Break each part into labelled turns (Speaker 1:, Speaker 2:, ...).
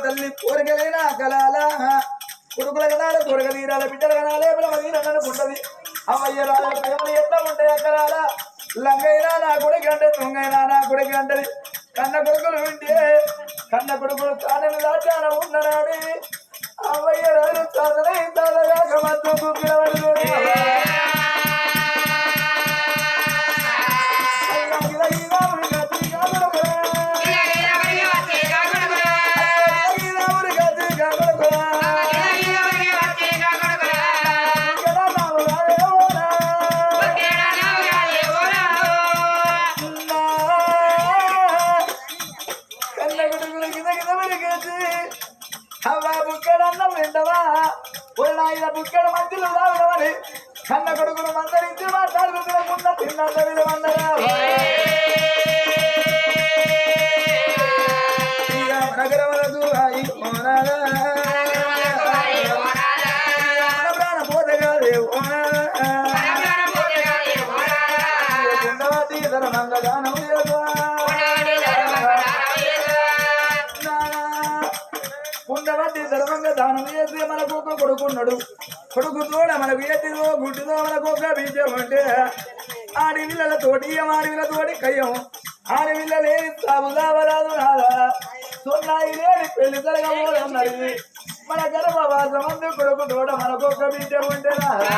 Speaker 1: తల్లి కోరికలైనా కలాల కొడుకుల కనాల కోరిక తీరాల బిడ్డల కనాలే బ్రహ్మ తీరనుకుంటది అమ్మయ్య రాజ ప్రేమలు ఎట్లా ఉంటాయి అక్కడాల లంగైనా నా కొడుకు అంటే దొంగైనా నా కొడుకు అంటది కన్న కొడుకులు ఉంటే కన్న కొడుకులు కానని దాచాన ఉన్ననాడు అమ్మయ్య రాజు సాధన తాళగాక మత్తు కుక్కిలబడి బుక్కడ మధ్యలో రావడమని కన్న కొడుకును మందరించి మాట్లాడుతున్న తిన్నంత విలువన్నరా ఆయి ఓనాలా. కొడుకు మనకు ఎట్టిదో గుడ్డుదో మనకు ఒక బీజం అంటే ఆడి పిల్లల తోటి ఆడి తోటి కయ్యం. ఆడి పిల్లలే సాగుదావరాదు నాదా. సున్నాయి లేని పెళ్ళి జరగబోతున్నది మన గర్భవాసమందు కొడుకు తోట మనకు ఒక బీజం ఉంటే నాదా.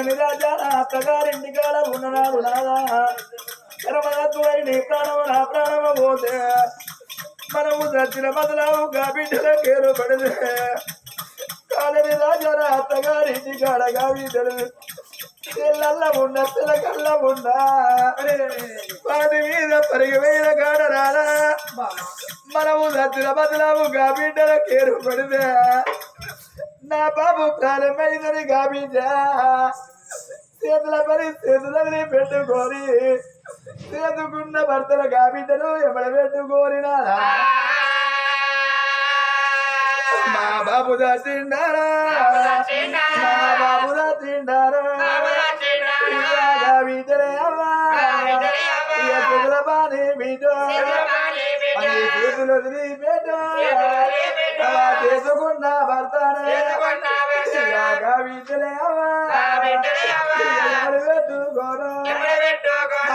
Speaker 1: కాని రాజా నా అత్తగారింటి కాడ ఉన్ననాడు నాదా. కరమదత్తుడై నీ ప్రాణము నా ప్రాణము పోతే మనము చచ్చిన బదులావు గా బిడ్డల కేరు పడితే కాలని రాజా నా అత్తగారింటి కాడ గా బిడ్డలు తెల్లల్ల ఉండ పిల్లకల్ల ఉండ వాటి మీద కాడ రారా మనము సత్తుల బదులాము గా బిడ్డల కేరు పడితే నా బాబు ప్రారంభమైందని గా బిడ్డ చేతుల పని చేతులని పెట్టుకొని చేతుకున్న భర్తల గా బిడ్డను ఎవడ పెట్టుకోరినా మా బాబు దాచిండారా. మా బాబు దాచిండారా. గా బిడ్డలే అవ్వా చేతుల పని బిడ్డ చేతులు అలా చేసుకున్న భర్తనే. గా బిడ్డలే అవ్వా. ఎవడు పెట్టుకోరా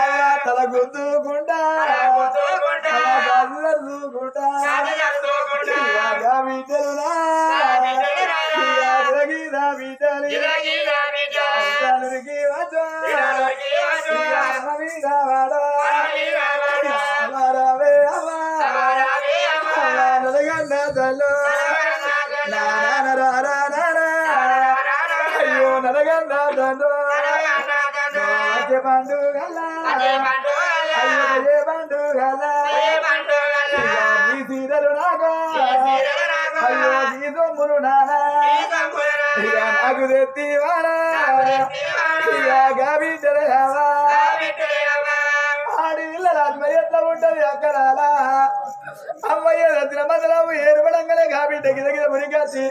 Speaker 1: అలా తల గుద్దుకుంటా అదే పండుగ అయ్యో అదే పండుగ నీ సీరలు నాగా. అయ్యో నీ సొమ్ములు నానా నాకు తెత్తి వాడా ఇక గాబిడ్డలేవా ఆడి పిల్లల ఆత్మ ఎట్లా ఉంటది అక్కడ అలా అమ్మయ్య రత్న మదలవు ఏర్పడంగానే గాబిడ్డ గిదగిద మునిగాచి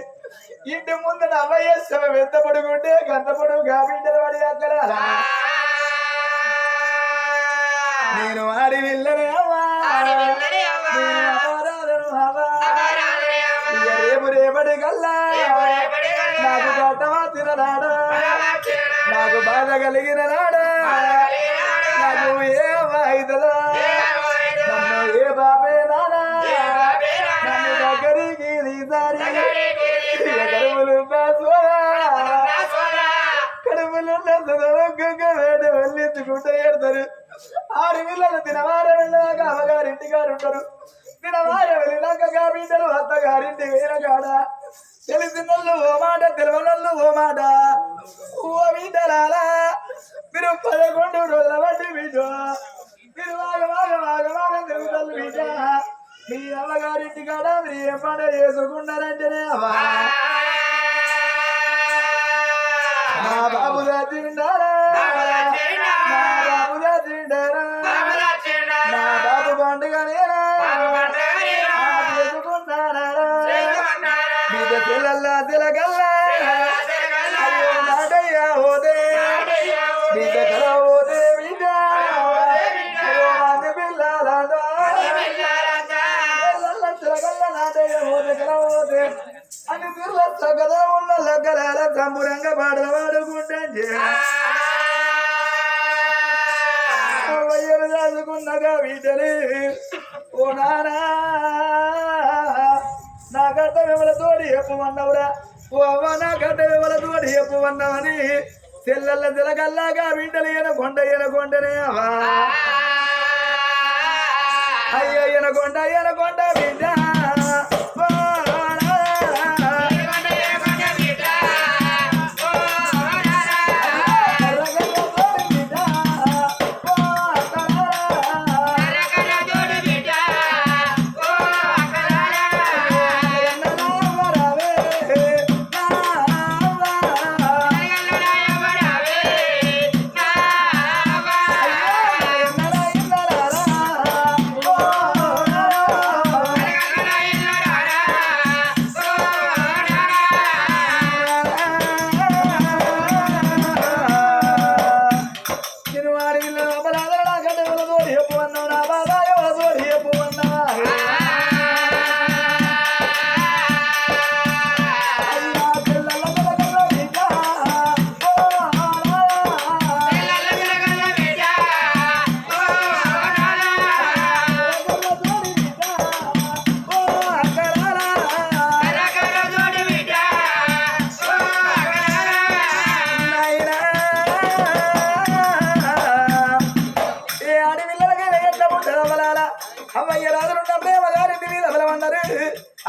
Speaker 1: ఇంటి ముందు అమ్మయ్య శవ ఎంత పడుకుంటే గంత పొడుగు గాబిడ్డలు పడి అక్కడ నేను ఆడి వెళ్ళనే రేపు రేపటి కల్లా. నాకు పట్టమా తిననాడా నాకు బాధ కలిగిన నాడా. నాకు ఏ నన్ను ఏ బాబే నానా? నన్ను దగ్గరికి తీసారి. కడుపులున్న సొంగ వేడి వెళ్ళించుకుంటే ఏడతారు. ఆరు పిల్లలు తినవార వెళ్ళాక అమ్మగారింటి గారు ఉంటారు దినవార వెళ్ళినాక గాబిడ్డలు అత్తగారింటి వేరగాడ కాడ తెలిసినోళ్ళు ఓ మాట తెలియనోళ్ళు ఓ మాట. ఓ బిడ్డలాలా మీరు పదకొండు రోజుల బట్టి బిడ్డ మీరు వాగ వాగ వాగ వాగ తిరుగుతారు బిడ్డ మీ అమ్మగారింటి కాడ మీరు ఏ పడ చేసుకున్నారంటేనే అమ్మా బాబు దాచిండారా సంబురంగా పాటలు పాడుకుంటా వయ్యను దాచుకున్నగా బిడ్డలు ఓ నానా నా గడ్డ విమల తోడి చెప్పమన్నవురా ఓ అవ్వ నా గడ్డ విమల తోడి చెప్పమన్నావని తెల్లల్ల తిలగల్లాగా బిడ్డలు ఎనకొండ ఎనకొండనే అవా అయ్యో ఎనకొండ ఎనకొండ బిడ్డ. అమ్మయ్య రాజులున్న ప్రేమ గారింటి మీద బలమన్నారు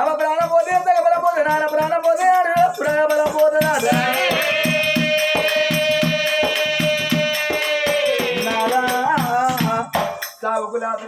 Speaker 1: అవ ప్రాణం పోతే ఎంతగా బలం పోతే నాన్న ప్రాణం పోతే ఆడు ప్రాణ బలం పోతే నాన్న. నాదా. సాగుకు లాభ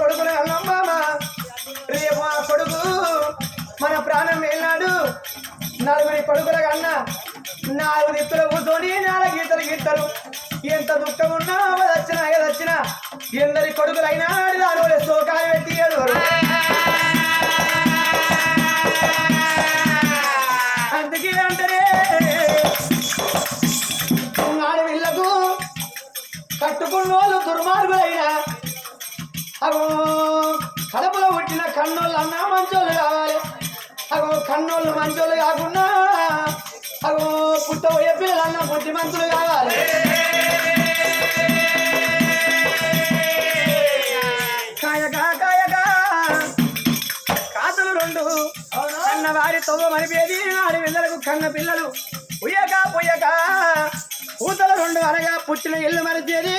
Speaker 1: కొడుకుని అన్నాం రేపు ఆ కొడుకు మన ప్రాణం వెళ్ళాడు నలుగురి కొడుకుల కన్నా నాలుగు దిక్కులు కూర్చొని నాలుగు గీతలు గీతలు ఎంత దుఃఖం ఉన్నా వచ్చినా ఏదొచ్చినా ఎందరి కొడుకులైనా దాని శోకాలు పెట్టి అందుకే అంటారే ఆడవిళ్ళకు కట్టుకున్న వాళ్ళు దుర్మార్గులైనా అగో కడపలో పుట్టిన కన్నోళ్ళు అన్నా మంచోళ్ళు కావాలి. అగో కన్నోళ్ళు మంచోళ్ళు కాకుండా అగో పుట్టబోయే పిల్లలు అన్న పుట్టి మంచులు కావాలి. కాయగా కాయగా కాతులు రెండు. కన్న వారి మరిపేది ఆడి పిల్లలకు కన్న పిల్లలు. ఉయ్యక పొయ్యక పూతలు రెండు అనగా పుట్టిన ఇల్లు మరిచేది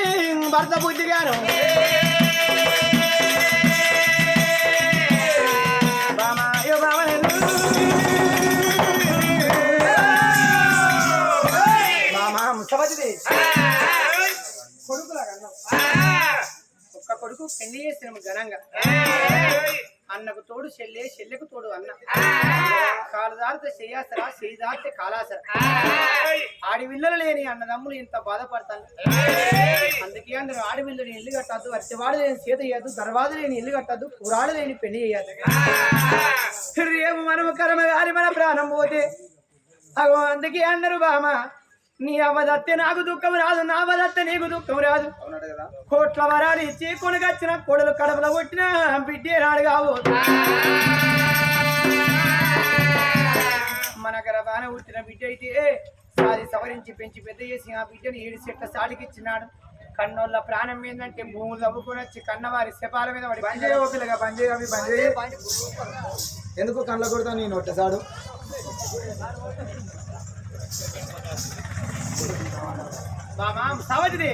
Speaker 1: భర్త బుద్ధిగాను. గారు
Speaker 2: కొడుకు పెళ్ళి చేసిన ఘనంగా అన్నకు తోడు చెల్లె చెల్లెకు తోడు అన్న కాలు దారితే చెయ్యాసరా చెయ్యి దారితే కాలాసరా ఆడివిల్లలు లేని అన్నదమ్ములు ఇంత బాధపడతాను అందుకే అందరూ ఆడవిల్లని ఇల్లు కట్టద్దు అరిసెవాడు లేని సీత చేయద్దు దర్వాజు లేని ఇల్లు కట్టద్దు పురాడు లేని పెళ్ళి చేయద్దు రేపు మనము కర్మ గారి మన ప్రాణం పోతే అగో అందుకే అన్నారు బామ నీ అవ్వదత్తే నాకు దుఃఖం రాదు నా అవ్వదత్తే నీకు దుఃఖం రాదు. కోట్ల వరాలు ఇచ్చి కొనుకొచ్చిన కొడలు కడపలో కొట్టిన బిడ్డే రాడు కావు. మన గర్భాన పుట్టిన బిడ్డ అయితే సాది సవరించి పెంచి పెద్ద చేసి ఆ బిడ్డని ఏడు చెట్ల సాడికి ఇచ్చినాడు. కన్నోళ్ళ ప్రాణం ఏంటంటే భూములు తవ్వుకొని వచ్చి కన్నవారి శపాల మీద పడి
Speaker 1: పని చేయ పిల్లగా అవి పని చేయ ఎందుకు కళ్ళ కొడతా నేను ఒట్టసాడు
Speaker 2: సవతిది.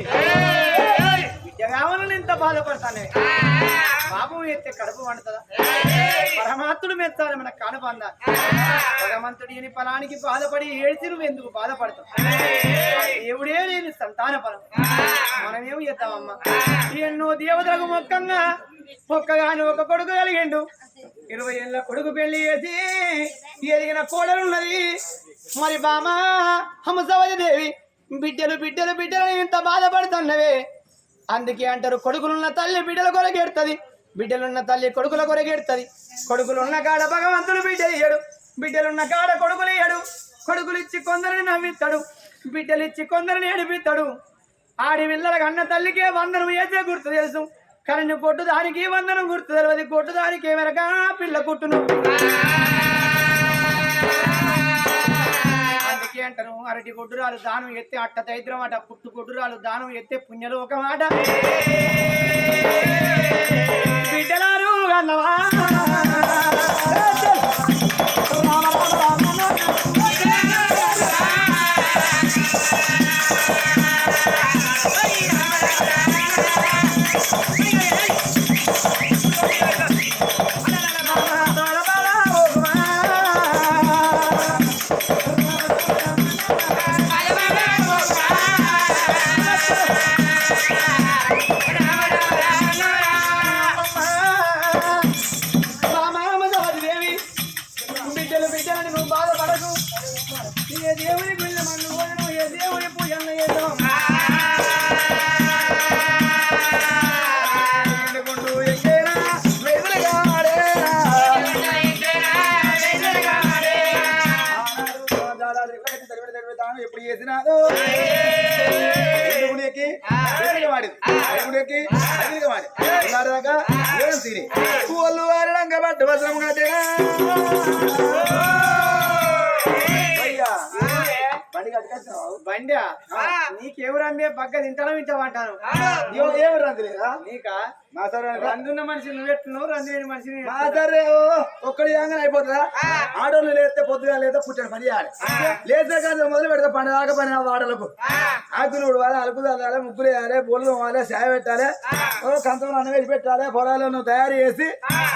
Speaker 2: బిడ్డ కావాలని ఎంత బాధపడతానే. బాబు ఎత్తే కడుపు వండుతుందా? పరమాత్ముడు మెత్తాలి మన కనుబంద. భగవంతుడి అని ఫలానికి బాధపడి ఏడిచి నువ్వు ఎందుకు బాధపడతావు? దేవుడే లేని సంతాన ఫలం. మనమేమి చేద్దామమ్మా? ఎన్నో దేవతలకు మొక్కంగా ఒక్కగాని ఒక కొడుకు కలిగిండు. ఇరవై ఏళ్ళ కొడుకు పెళ్ళి చేసి ఎదిగిన కోడలున్నది మరి బామా హంసవతి దేవి. బిడ్డలు బిడ్డలు బిడ్డలు ఇంత బాధపడుతున్నవే. అందుకే అంటారు కొడుకులున్న తల్లి బిడ్డల కొరగెడుతుంది బిడ్డలున్న తల్లి కొడుకుల కొరగెడుతుంది కొడుకులున్న కాడ భగవంతుడు బిడ్డలు ఇయ్యడు. బిడ్డలున్న కాడ కొడుకులు ఇయ్యడు. కొడుకులు ఇచ్చి కొందరిని నవ్విస్తాడు. బిడ్డలు ఇచ్చి కొందరిని ఏడిపిస్తాడు. ఆడి పిల్లలకు అన్న తల్లికే వందనం వేసే గుర్తు తెలుసు. కరెంటు కొట్టు దానికి వందనం గుర్తు తెలియదు కొట్టు దానికి వెనక పిల్ల కుట్టును. అంటారు? అరటి గొడ్డురాలు దానం ఎత్తే అట్ట దైద్రం అట పుట్టు గొడ్డురాలు దానం ఎత్తే పుణ్యలు ఒక మాట బిడ్డలారు అన్నవా?
Speaker 1: రందులేదా
Speaker 2: నీకా?
Speaker 1: మా సార్
Speaker 2: రందున్న మనిషి నువ్వెట్టున్నావు రందు లేని మనిషిని నేను
Speaker 1: మా సరే ఒక్కడి యాంగన అయిపోతుందా? ఆడోళ్ళు లేస్తే పొద్దుగా లేదా పుట్టిన పని చేయాలి. లేస్తే కాదు మొదలు పెడతా పని దాకా పని ఆ! వాడలకు ఆకులు ఉడవాలి అలుపు చల్లాలి ముగ్గులు వేయాలి బోళ్ళు తోమాలి చాయ్ పెట్టాలి కంచంలో అన్నం వేసి పెట్టాలి పొలాలను తయారు చేసి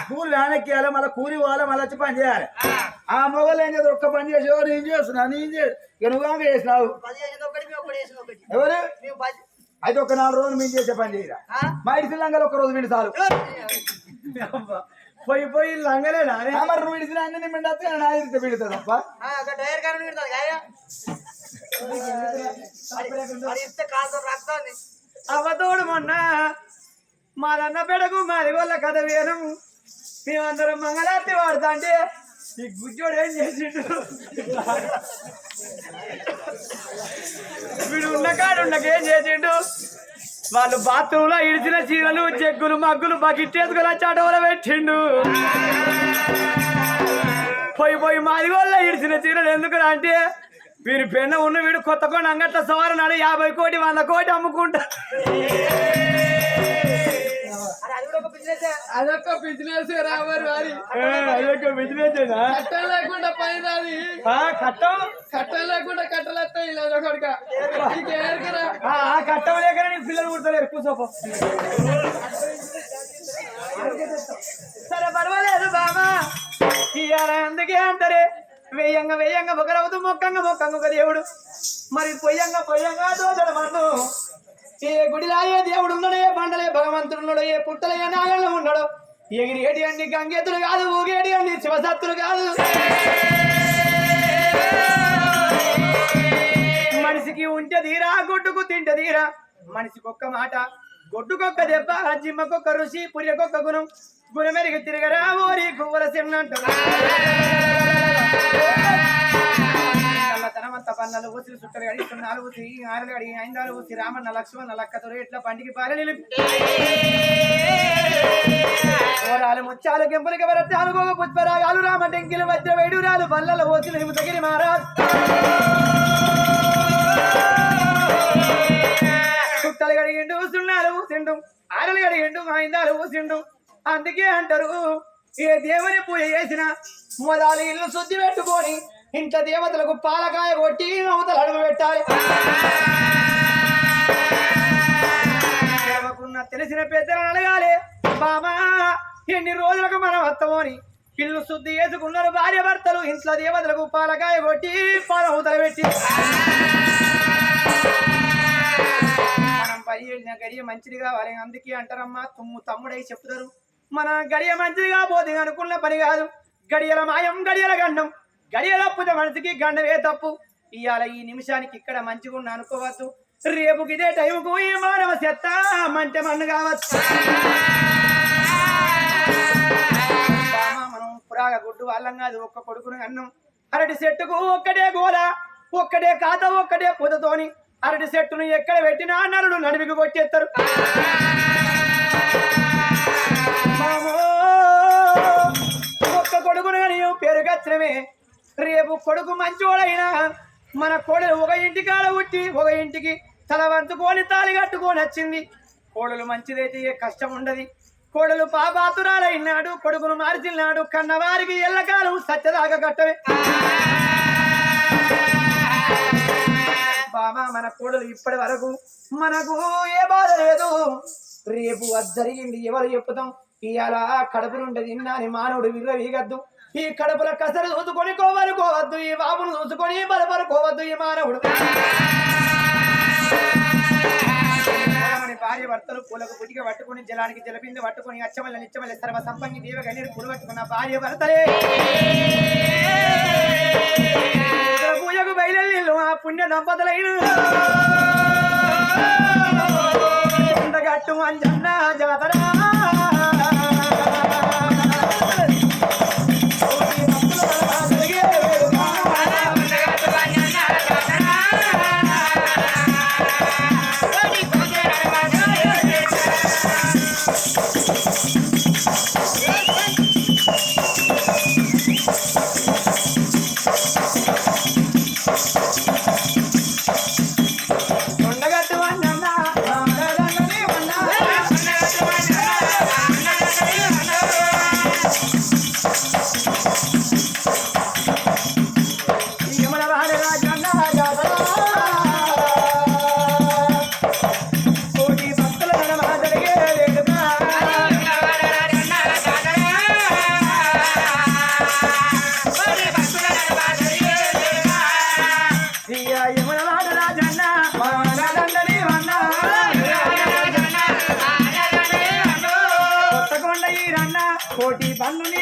Speaker 1: పూలు వేనెక్కియాలి మళ్ళీ కూలి పోవాలి మళ్ళీ వచ్చి పని చేయాలి. ఆ! మొగలు ఏం చేస్తారు? ఒక్క పని చేసి ఎవరు నేను చేస్తున్నా నేను చేసి నువ్వు చేసినావు. ఎవరు? అయితే ఒక నాలుగు రోజులు మేము చేసే పని చేయరా? మా ఇంటి లంగలు ఒక రోజు విండి చాలు.
Speaker 2: పోయి పోయి లంగలేనా?
Speaker 1: మరి నువ్వు ఇడిసిన అన్ని మిండతే నా ఇడితే పిడుతా తప్ప
Speaker 2: అవ్వతోడు మొన్న మాదన్న పెడకు మాది వాళ్ళ కథ వేరు మేమందరం మంగళారతి వాడతా అంటే ఈ గుజ్జోడు ఏం చేసిండు? వీడు ఉన్న కాడు చేసిండు? వాళ్ళు బాత్రూంలో ఇడిచిన చీరలు జగ్గులు మగ్గులు బకెట్ వేసుకొని చాటవల పెట్టిండు. పోయి పోయి మాది వల్ల ఇడిచిన చీరలు ఎందుకు అంటే వీరి పెన్న ఉన్న వీడు కొత్త కొండ అంగట్ల సవారనాడు యాభై కోటి వంద కోటి అమ్ముకుంటా.
Speaker 3: అదొక బిజినెస్ రావాలి వారి
Speaker 2: అదొక బిజినెస్
Speaker 3: కట్టలు లేకుండా పైన అది.
Speaker 2: కట్టం?
Speaker 3: కట్టలు లేకుండా కట్టలు వస్తాయి ఇలా ఒకటిక నీకేరుకురా
Speaker 2: ఆ ఆ కట్టం లేకనే నీ పిల్లలు కుడతలేరు కూర్చోపో సరే పర్వాలేదు బాబా ఇవాళ అందుకే అంటారే. వెయ్యంగా వెయ్యంగా ఒకరవదు మొక్కంగా మొక్కంగా ఒక దేవుడు. మరి పొయ్యంగా పొయ్యంగా దోదడ మన్ను ఏ గుడిలో ఏ దేవుడు ఉన్నాడో ఏ బండలే భగవంతుడు ఉన్నాడో ఏ పుట్టలే ఏ ఉన్నాడో. ఎగిరేటి అన్ని గంగేతులు కాదు ఊగేటి అన్ని శివసత్తులు కాదు. మనిషికి ఉంటే తీరా గొడ్డుకు తింటే తీరా. మనిషికి ఒక్క మాట గొడ్డుకొక్క దెబ్బ జిమ్మకొక్క ఋషి పుర్యకొక్క గుణం. గుణమెరిగి తిరగరా ఓరి గువ్వల సిన్నంట తనమంత పన్నలు ఊసి చుట్టలు అడిగి నాలుగు ఊసి ఆరులు గడి ఐదాలు ఊసి రామన్న లక్ష్మణ లక్కతో ఇట్లా పండికి పాల నిలిపి. ఓరాలు ముత్యాలు కెంపులకి వరత్తాలు గోగ పుష్పరాగాలు రామ టెంకిలు వజ్ర వేడురాలు బల్లల ఓసి హిమతగిరి మహారాజ్. సుట్టలు గడిగిండు సున్నాలు ఊసిండు ఆరలు గడిగిండు ఐదాలు ఊసిండు. అందుకే అంటారు ఏ దేవుని పూజ చేసిన మొదలు ఇల్లు శుద్ధి పెట్టుకొని ఇంత దేవతలకు పాలకాయ కొట్టి అవతల అడుగు పెట్టాలి. తెలిసిన పెద్దలను అడగాలి. బామా ఎన్ని రోజులకు మనం వస్తామని. పిల్లు శుద్ధి చేసుకున్నారు భార్య భర్తలు. ఇంట్లో దేవతలకు పాలకాయ కొట్టి పాలవతల పెట్టి. మనం పని వెళ్ళిన గడియ మంచిది కావాలి. అందుకే అంటారమ్మా తుమ్ము తమ్ముడై చెప్తారు. మన గడియ మంచిది కాకపోతే అనుకున్న పని కాదు. గడియల మాయం గడియల గండం. గడియల పుత మనసుకి గండమే తప్పు. ఇవాళ ఈ నిమిషానికి ఇక్కడ మంచిగా ఉన్న అనుకోవద్దు. రేపు ఇదే టైంకు ఈ మానవ చెత్త. మంటే మన్ను కావచ్చు. మనం పురాగ గుడ్డు వాళ్ళం కాదు ఒక్క కొడుకుని అన్నం. అరటి చెట్టుకు ఒక్కటే గోల ఒక్కటే కాత ఒక్కటే పూతతోని అరటి చెట్టును ఎక్కడ పెట్టినా నరుడు నడిమికి కొట్టేస్తారు. ఒక్క కొడుకును కానీ పేరు కచ్చడమే రేపు కొడుకు మంచోడైనా మన కోడలు ఒక ఇంటి కాడ ఉట్టి ఒక ఇంటికి తల వంచుకొని తాళి కట్టుకొని వచ్చింది. కోడలు మంచిదైతే ఏ కష్టం ఉండదు. కోడలు పాపాతురాలైనాడు కొడుకును మార్చినాడు కన్నవారికి ఎల్లకాలం సత్యదాగ కట్టవే. బామా మన కోడలు ఇప్పటి వరకు మనకు ఏ బాధ లేదు. రేపు అది జరిగింది ఎవరు చెప్పుతాం ఇవాళ కడుపు నుండి తిన్నాని మానవుడు విర్రవీగద్దు. ఈ కడుపుల కసరు చూసుకొని కోవనుకోవద్దు ఈ బాబును చూసుకొని బలపరుకోవద్దు ఈ మానవుడు భార్య భర్తలు పూలకు పుటిక పట్టుకుని జలానికి జలపింది పట్టుకుని అచ్చమల్ల నిచ్చమల్ల సర్వ సంపంగి దేవ గణీరు పుడబట్టుకున్న భార్య భర్తలే. పూజకు బయలు ఆ పుణ్య దంపతులైన. ఉండగట్టు అంజన్న జాతరా. కోటి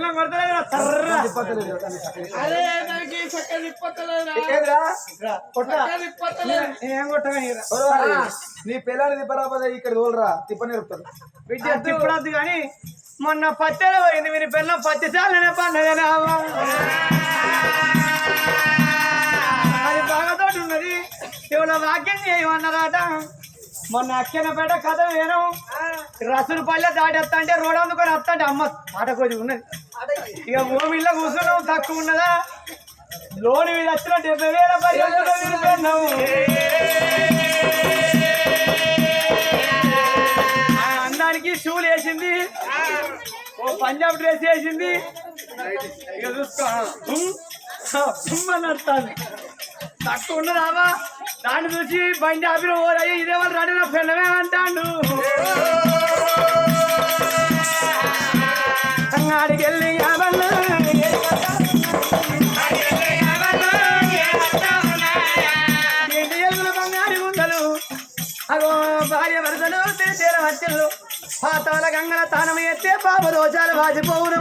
Speaker 3: నీ పిల్లం
Speaker 2: కొడతలేదా తర్రా
Speaker 3: అరే నాకు ఈ చక్క తిప్పతలేదా
Speaker 1: ఏదిరా?
Speaker 3: చక్క తిప్పతలేదు
Speaker 2: ఏం కొట్టగా
Speaker 1: ఒరేయ్, నీ పిల్లని తిప్పరాపోతే ఇక్కడ తోలరా తిప్ప నేర్పుతారు
Speaker 2: విద్య తిప్పడద్దు కానీ మొన్న పత్తెల పోయింది మీరు పిల్లం పత్తి చాలనే పండగనా? అది బాగాతోటి ఉన్నది ఇవాళ వాక్యం చేయమన్నారట. మొన్న అక్కెనపేట కథ వేను రసులు పల్లె దాటేస్తా అంటే రోడ్ అందుకొని వస్తా అంటే అమ్మ ఆట కొద్ది ఉన్నది. ఇక భూమిలో కూర్చున్నావు తక్కువ ఉన్నదా? లోన్ మీద వచ్చిన డెబ్బై వేల అందానికి షూలు వేసింది. ఓ పంజాబ్ డ్రెస్ వేసింది. ఇక చూసుకో అర్థాన్ని తక్కువ ఉన్నదావా దాన్ని చూసి బండి ఆపిన ఓరయ్యి ఇదే వాళ్ళు రాని నా పిల్లమే అంటాడు. అడిగి వెళ్ళి ఏంటి ఎలుగుల బంగారు ఉండలు అగో భార్య వరదలు తీర హత్యలు పాతాల గంగల తానం ఎత్తే పాప దోషాలు వాసిపోవును.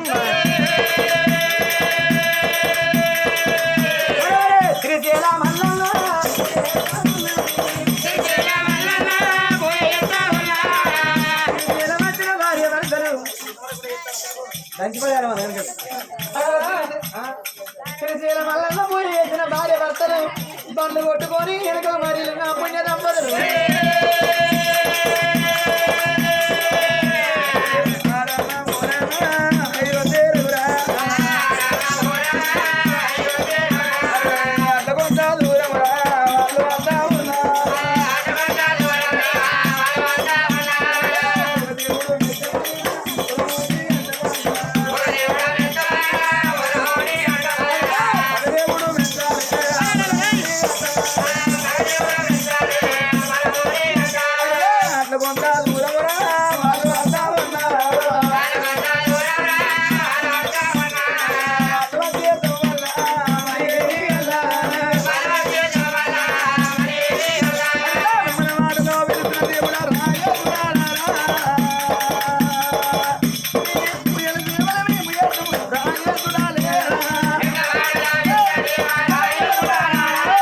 Speaker 2: శ్రీశైల మల్లన్న పోయి వేసిన భార్య భర్తలు బండ్లు కొట్టుకొని వెనక మరి నా పుణ్య దంపతులు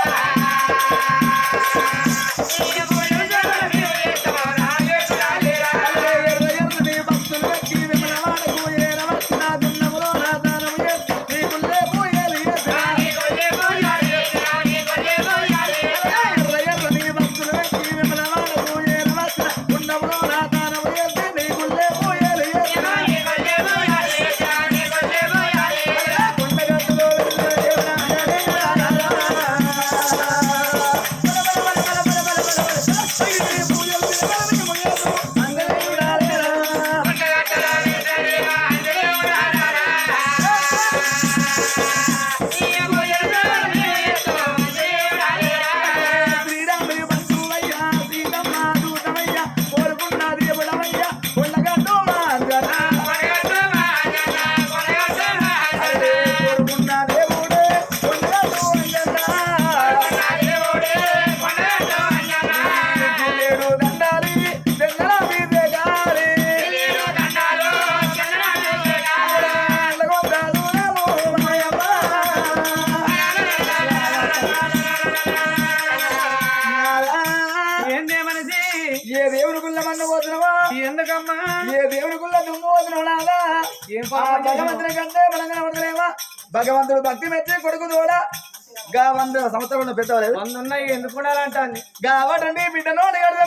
Speaker 1: Thank you. భగవంతుడు భక్తి మెచ్చి కొడుకు తోడా గా వంద సంవత్సరాలు పెద్దవాళ్ళు.
Speaker 2: వంద ఉన్నాయి ఎందుకు ఉండాలంటాంది?
Speaker 1: గా వాటండి బిడ్డ నోటి కడితే